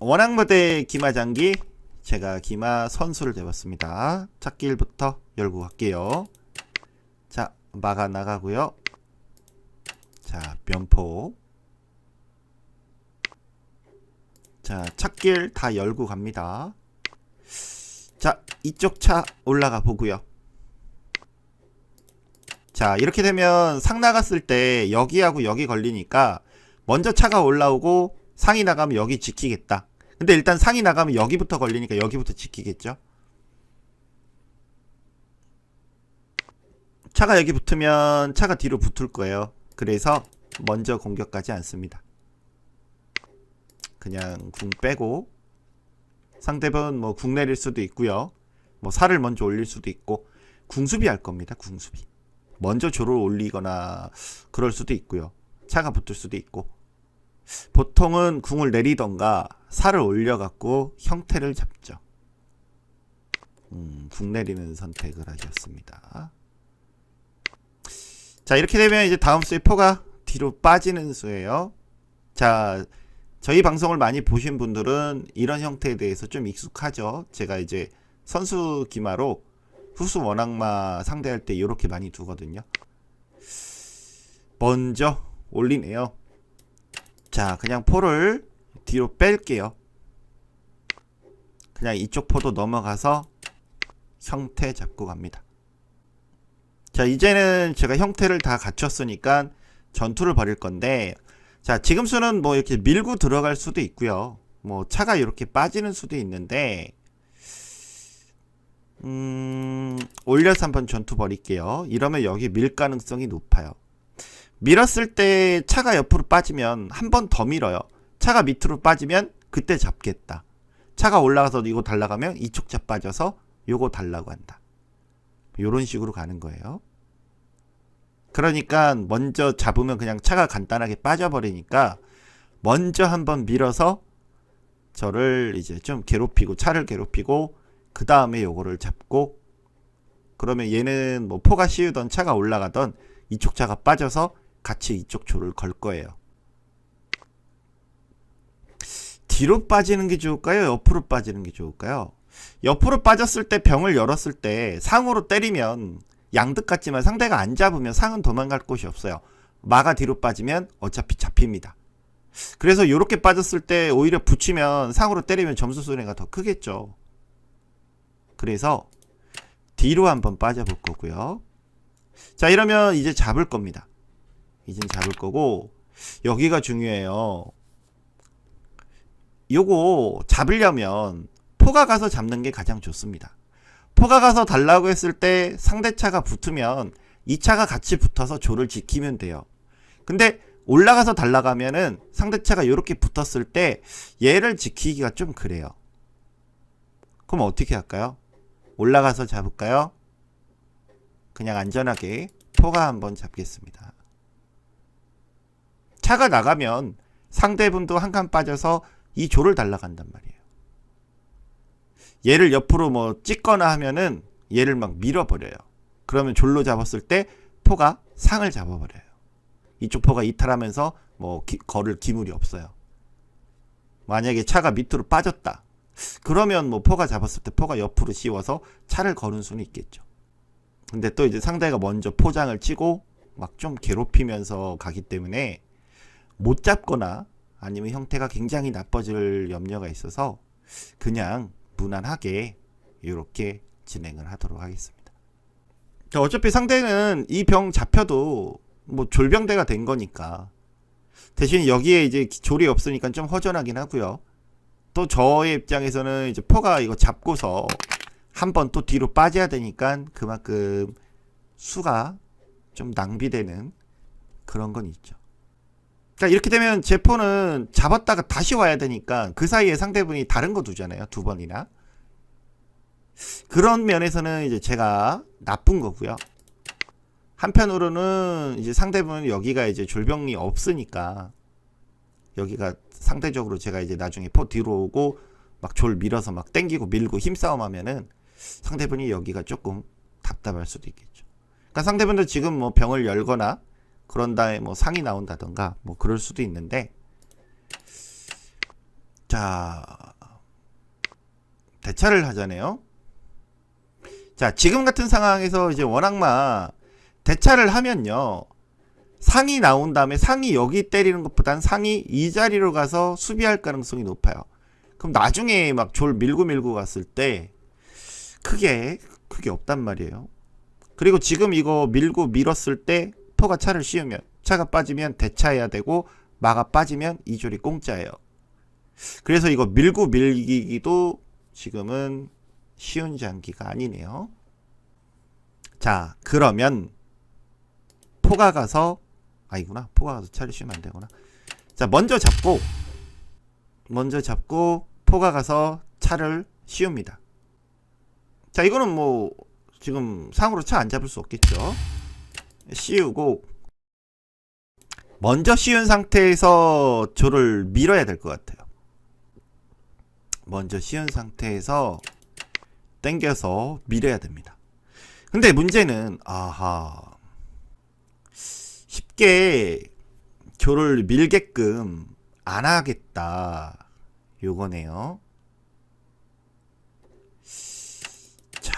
원앙 무대 기마 장기 제가 기마 선수를 대봤습니다. 찾길부터 열고 갈게요. 자 막아 나가고요. 자 면포 자 찾길 다 열고 갑니다. 자 이쪽 차 올라가 보고요. 자 이렇게 되면 상 나갔을 때 여기하고 여기 걸리니까 먼저 차가 올라오고 상이 나가면 여기 지키겠다. 근데 일단 상이 나가면 여기부터 걸리니까 여기부터 지키겠죠. 차가 여기 붙으면 차가 뒤로 붙을 거예요. 그래서 먼저 공격하지 않습니다. 그냥 궁 빼고 상대분 뭐궁 내릴 수도 있고요. 뭐 살을 먼저 올릴 수도 있고 궁수비 할 겁니다. 궁수비. 먼저 조를 올리거나 그럴 수도 있고요. 차가 붙을 수도 있고 보통은 궁을 내리던가 살을 올려갖고 형태를 잡죠. 음, 궁 내리는 선택을 하셨습니다. 자 이렇게 되면 이제 다음 수의 포가 뒤로 빠지는 수예요. 자 저희 방송을 많이 보신 분들은 이런 형태에 대해서 좀 익숙하죠. 제가 이제 선수 기마로 후수 원악마 상대할 때 이렇게 많이 두거든요. 먼저 올리네요. 자, 그냥 포를 뒤로 뺄게요. 그냥 이쪽 포도 넘어가서 형태 잡고 갑니다. 자, 이제는 제가 형태를 다 갖췄으니까 전투를 벌일 건데, 자, 지금 수는 뭐 이렇게 밀고 들어갈 수도 있고요. 뭐 차가 이렇게 빠지는 수도 있는데, 음, 올려서 한번 전투 벌일게요. 이러면 여기 밀 가능성이 높아요. 밀었을 때 차가 옆으로 빠지면 한 번 더 밀어요. 차가 밑으로 빠지면 그때 잡겠다. 차가 올라가서 이거 달라가면 이쪽 차 빠져서 요거 달라고 한다. 요런 식으로 가는 거예요. 그러니까 먼저 잡으면 그냥 차가 간단하게 빠져버리니까 먼저 한번 밀어서 저를 이제 좀 괴롭히고 차를 괴롭히고 그 다음에 요거를 잡고 그러면 얘는 뭐 포가 씌우던 차가 올라가던 이쪽 차가 빠져서 같이 이쪽 조를 걸 거예요. 뒤로 빠지는 게 좋을까요? 옆으로 빠지는 게 좋을까요? 옆으로 빠졌을 때 병을 열었을 때 상으로 때리면 양득 같지만 상대가 안 잡으면 상은 도망갈 곳이 없어요. 마가 뒤로 빠지면 어차피 잡힙니다. 그래서 이렇게 빠졌을 때 오히려 붙이면 상으로 때리면 점수 손해가 더 크겠죠. 그래서 뒤로 한번 빠져볼 거고요. 자 이러면 이제 잡을 겁니다. 이젠 잡을 거고 여기가 중요해요. 요거 잡으려면 포가 가서 잡는 게 가장 좋습니다. 포가 가서 달라고 했을 때 상대 차가 붙으면 이 차가 같이 붙어서 조를 지키면 돼요. 근데 올라가서 달라가면은 상대 차가 이렇게 붙었을 때 얘를 지키기가 좀 그래요. 그럼 어떻게 할까요? 올라가서 잡을까요? 그냥 안전하게 포가 한번 잡겠습니다. 차가 나가면 상대분도 한 칸 빠져서 이 조를 달라간단 말이에요. 얘를 옆으로 뭐 찍거나 하면은 얘를 막 밀어버려요. 그러면 졸로 잡았을 때 포가 상을 잡아버려요. 이쪽 포가 이탈하면서 뭐 기, 걸을 기물이 없어요. 만약에 차가 밑으로 빠졌다. 그러면 뭐 포가 잡았을 때 포가 옆으로 씌워서 차를 거는 수는 있겠죠. 근데 또 이제 상대가 먼저 포장을 치고 막 좀 괴롭히면서 가기 때문에 못 잡거나 아니면 형태가 굉장히 나빠질 염려가 있어서 그냥 무난하게 이렇게 진행을 하도록 하겠습니다. 자, 어차피 상대는 이 병 잡혀도 뭐 졸병대가 된 거니까 대신 여기에 이제 졸이 없으니까 좀 허전하긴 하고요. 또 저의 입장에서는 이제 포가 이거 잡고서 한 번 또 뒤로 빠져야 되니까 그만큼 수가 좀 낭비되는 그런 건 있죠. 자 이렇게 되면 제 포는 잡았다가 다시 와야 되니까 그 사이에 상대분이 다른 거 두잖아요 두 번이나 그런 면에서는 이제 제가 나쁜 거고요 한편으로는 이제 상대분은 여기가 이제 졸병이 없으니까 여기가 상대적으로 제가 이제 나중에 포 뒤로 오고 막 졸 밀어서 막 땡기고 밀고 힘싸움 하면은 상대분이 여기가 조금 답답할 수도 있겠죠. 그러니까 상대분도 지금 뭐 병을 열거나 그런 다음에 뭐 상이 나온다던가 뭐 그럴 수도 있는데 자 자, 대차를 하자네요. 자, 지금 같은 상황에서 이제 워낙마 대차를 하면요. 상이 나온 다음에 상이 여기 때리는 것보단 상이 이 자리로 가서 수비할 가능성이 높아요. 그럼 나중에 막 졸 밀고 밀고 갔을 때 크게 크게 없단 말이에요. 그리고 지금 이거 밀고 밀었을 때 포가 차를 씌우면 차가 빠지면 대차해야 되고 마가 빠지면 이 졸이 공짜예요. 그래서 이거 밀고 밀기도 지금은 쉬운 장기가 아니네요. 자, 그러면 포가 가서 아니구나. 포가 가서 차를 씌우면 안 되구나. 자, 먼저 잡고 먼저 잡고 포가 가서 차를 씌웁니다. 자, 이거는 뭐 지금 상으로 차 안 잡을 수 없겠죠. 씌우고 먼저 씌운 상태에서 조를 밀어야 될 것 같아요. 먼저 씌운 상태에서 당겨서 밀어야 됩니다. 근데 문제는 아하 쉽게 조를 밀게끔 안 하겠다 요거네요. 자,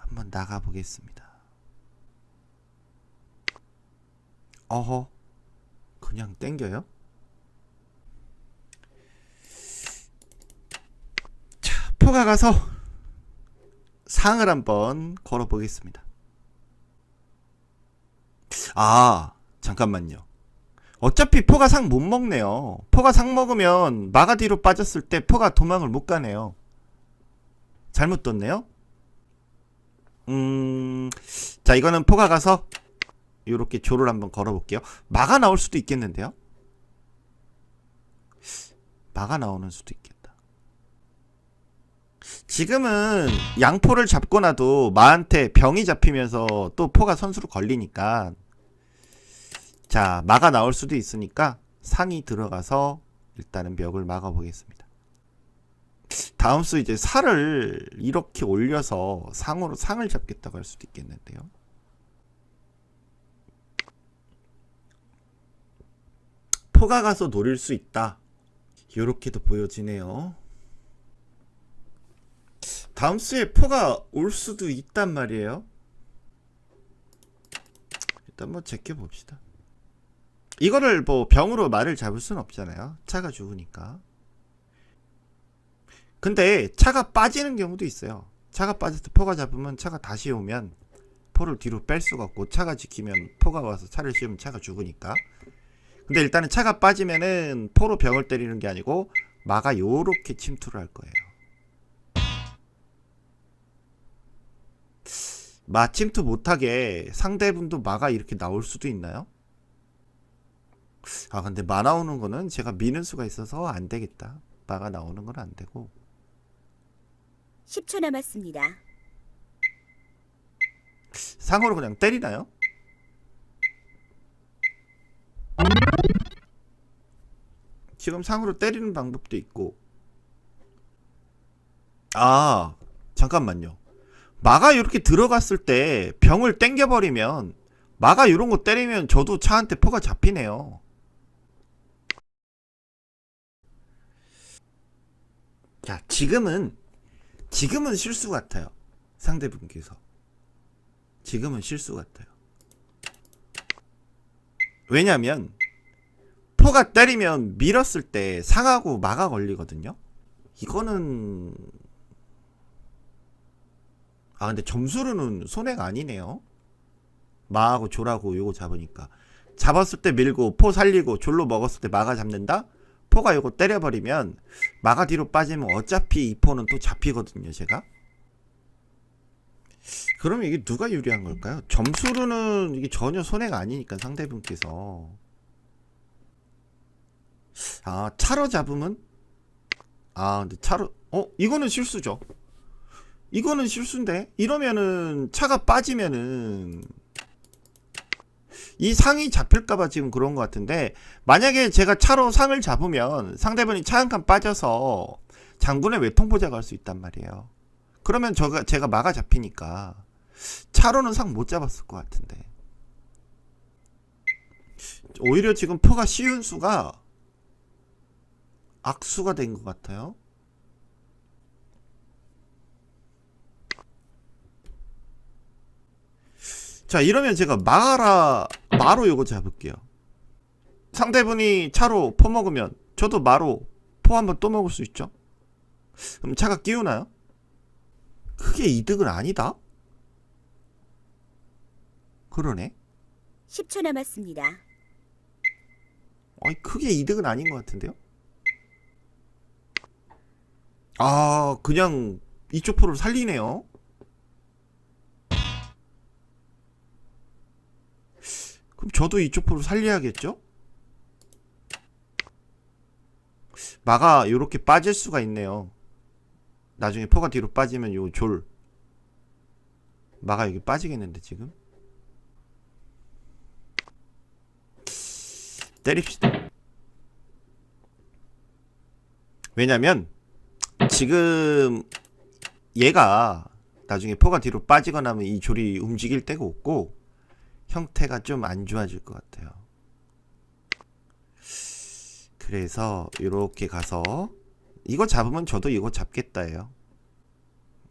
한번 나가 보겠습니다. 어허, 그냥 땡겨요? 자, 포가 가서 상을 한번 걸어 보겠습니다. 아, 잠깐만요. 어차피 포가 상 못 먹네요. 포가 상 먹으면 마가 뒤로 빠졌을 때 포가 도망을 못 가네요. 잘못 떴네요. 음, 자, 이거는 포가 가서 이렇게 조를 한번 걸어볼게요. 마가 나올 수도 있겠는데요. 마가 나오는 수도 있겠다. 지금은 양포를 잡고 나도 마한테 병이 잡히면서 또 포가 선수로 걸리니까 자 마가 나올 수도 있으니까 상이 들어가서 일단은 벽을 막아 보겠습니다. 다음 수 이제 살을 이렇게 올려서 상으로 상을 잡겠다고 할 수도 있겠는데요. 포가 가서 노릴 수 있다. 이렇게도 보여지네요. 다음 수에 포가 올 수도 있단 말이에요. 일단 뭐 제껴 봅시다. 이거를 뭐 병으로 말을 잡을 수는 없잖아요. 차가 죽으니까. 근데 차가 빠지는 경우도 있어요. 차가 빠져서 포가 잡으면 차가 다시 오면 포를 뒤로 뺄 수가 없고 차가 지키면 포가 와서 차를 씌우면 차가 죽으니까. 근데 일단은 차가 빠지면은 포로 병을 때리는 게 아니고 마가 요렇게 침투를 할 거예요. 마 침투 못하게 상대분도 마가 이렇게 나올 수도 있나요? 아 근데 마 나오는 거는 제가 미는 수가 있어서 안 되겠다. 마가 나오는 건 안 되고 10초 남았습니다. 상으로 그냥 때리나요? 지금 상으로 때리는 방법도 있고. 아 잠깐만요. 마가 이렇게 들어갔을 때 병을 땡겨버리면 마가 이런 거 때리면 저도 차한테 포가 잡히네요. 자 지금은 지금은 실수 같아요. 상대분께서. 지금은 실수 같아요 왜냐면 포가 때리면 밀었을 때 상하고 마가 걸리거든요. 이거는 아 근데 점수로는 손해가 아니네요. 마하고 졸하고 요거 잡으니까 잡았을 때 밀고 포 살리고 졸로 먹었을 때 마가 잡는다. 포가 요거 때려버리면 마가 뒤로 빠지면 어차피 이 포는 또 잡히거든요. 제가. 그럼 이게 누가 유리한 걸까요? 점수로는 이게 전혀 손해가 아니니까 상대분께서 아 차로 잡으면 아 근데 차로 어 이거는 실수죠. 이거는 실수인데 이러면은 차가 빠지면은 이 상이 잡힐까봐 지금 그런 것 같은데 만약에 제가 차로 상을 잡으면 상대분이 차 한 칸 빠져서 장군의 외통보자 갈 수 있단 말이에요. 그러면 저가 제가 마가 잡히니까 차로는 상 못 잡았을 것 같은데 오히려 지금 포가 쉬운 수가 악수가 된 것 같아요. 자 이러면 제가 마라 마로 요거 잡을게요. 상대분이 차로 포 먹으면 저도 마로 포 한번 또 먹을 수 있죠. 그럼 차가 끼우나요? 크게 이득은 아니다. 그러네. 10초 남았습니다. 아니 크게 이득은 아닌 것 같은데요? 아 그냥 이쪽 포를 살리네요. 그럼 저도 이쪽 포를 살려야겠죠? 마가 요렇게 빠질 수가 있네요. 나중에 포가 뒤로 빠지면 요 졸 마가 여기 빠지겠는데 지금? 때립시다. 왜냐면 지금 얘가 나중에 포가 뒤로 빠지거나 하면 이 졸이 움직일 데가 없고 형태가 좀 안 좋아질 것 같아요. 그래서 이렇게 가서 이거 잡으면 저도 이거 잡겠다예요.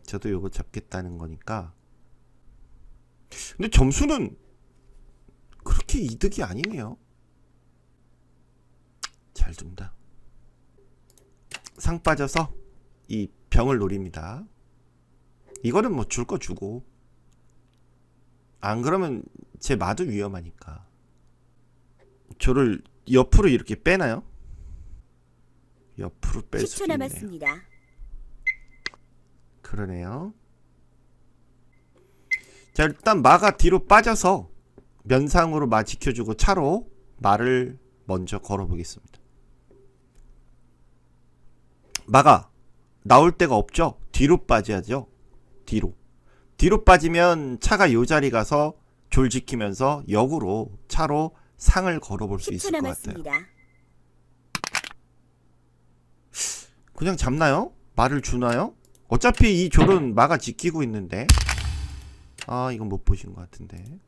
저도 이거 잡겠다는 거니까. 근데 점수는 그렇게 이득이 아니네요. 잘 둔다. 상 빠져서 이 병을 노립니다. 이거는 뭐 줄 거 주고 안 그러면 제 마도 위험하니까 저를 옆으로 이렇게 빼나요? 옆으로 뺄 10초 수도 있네요. 남았습니다. 그러네요. 자 일단 마가 뒤로 빠져서 면상으로 마 지켜주고 차로 말을 먼저 걸어보겠습니다. 마가 나올 데가 없죠. 뒤로 빠져야죠. 뒤로. 뒤로 빠지면 차가 요 자리 가서 졸 지키면서 역으로 차로 상을 걸어볼 수 10초 있을 것 같아요. 남았습니다. 그냥 잡나요? 말을 주나요? 어차피 이 졸은 마가 지키고 있는데. 아, 이건 못 보신 것 같은데.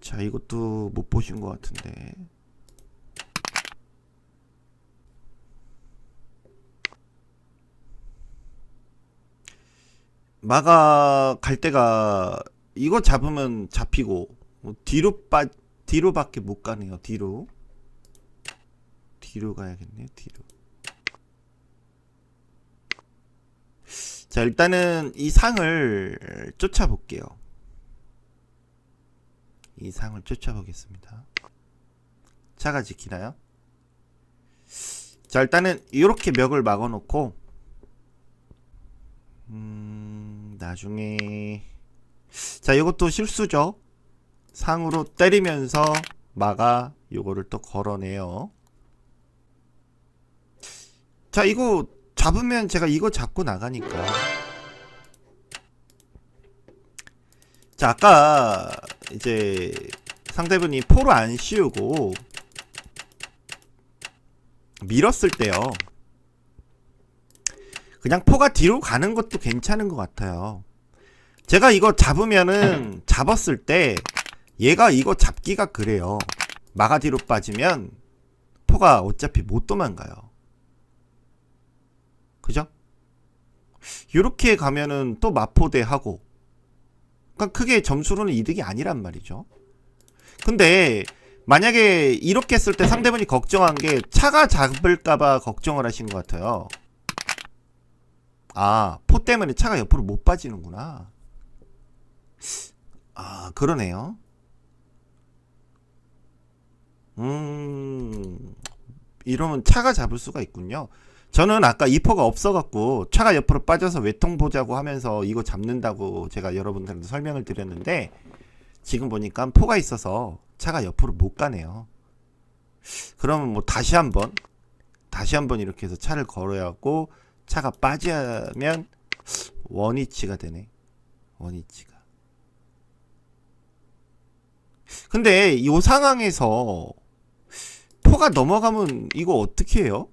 자, 이것도 못 보신 것 같은데. 마가 갈 때가 이거 잡으면 잡히고 뭐 뒤로 빠 뒤로밖에 못 가네요. 뒤로. 뒤로 가야겠네 뒤로 자 일단은 이 상을 쫓아볼게요 이 상을 쫓아보겠습니다 차가 지키나요? 자 일단은 이렇게 멱을 막아놓고 음 나중에. 자 이것도 실수죠. 상으로 때리면서 마가 요거를 또 걸어내요. 자 이거 잡으면 제가 이거 잡고 나가니까. 자 아까 이제 상대분이 포로 안 씌우고 밀었을 때요 그냥 포가 뒤로 가는 것도 괜찮은 것 같아요 제가 이거 잡으면은 잡았을 때 얘가 이거 잡기가 그래요 마가 뒤로 빠지면 포가 어차피 못 도망가요 그죠? 요렇게 가면은 또 마포대 하고 그러니까 크게 점수로는 이득이 아니란 말이죠. 근데 만약에 이렇게 했을 때 상대분이 걱정한 게 차가 잡을까봐 걱정을 하신 것 같아요. 아, 포 때문에 차가 옆으로 못 빠지는구나. 아, 그러네요. 음, 이러면 차가 잡을 수가 있군요. 저는 아까 이포가 없어갖고 차가 옆으로 빠져서 외통 보자고 하면서 이거 잡는다고 제가 여러분들한테 설명을 드렸는데 지금 보니까 포가 있어서 차가 옆으로 못 가네요. 그러면 뭐 다시 한번 다시 한번 이렇게 해서 차를 걸어야 하고 차가 빠지면 원위치가 되네. 원위치가. 근데 이 상황에서 포가 넘어가면 이거 어떻게 해요?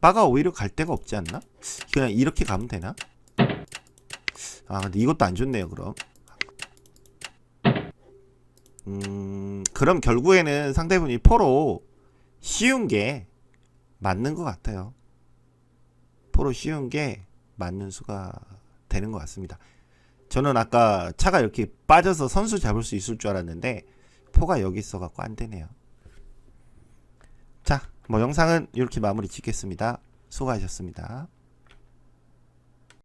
마가 오히려 갈 데가 없지 않나? 그냥 이렇게 가면 되나? 아 근데 이것도 안 좋네요 그럼 음, 그럼 결국에는 상대분이 포로 쉬운 게 맞는 것 같아요. 포로 쉬운 게 맞는 수가 되는 것 같습니다. 저는 아까 차가 이렇게 빠져서 선수 잡을 수 있을 줄 알았는데 포가 여기 있어갖고 안 되네요. 자, 뭐 영상은 이렇게 마무리 짓겠습니다. 수고하셨습니다.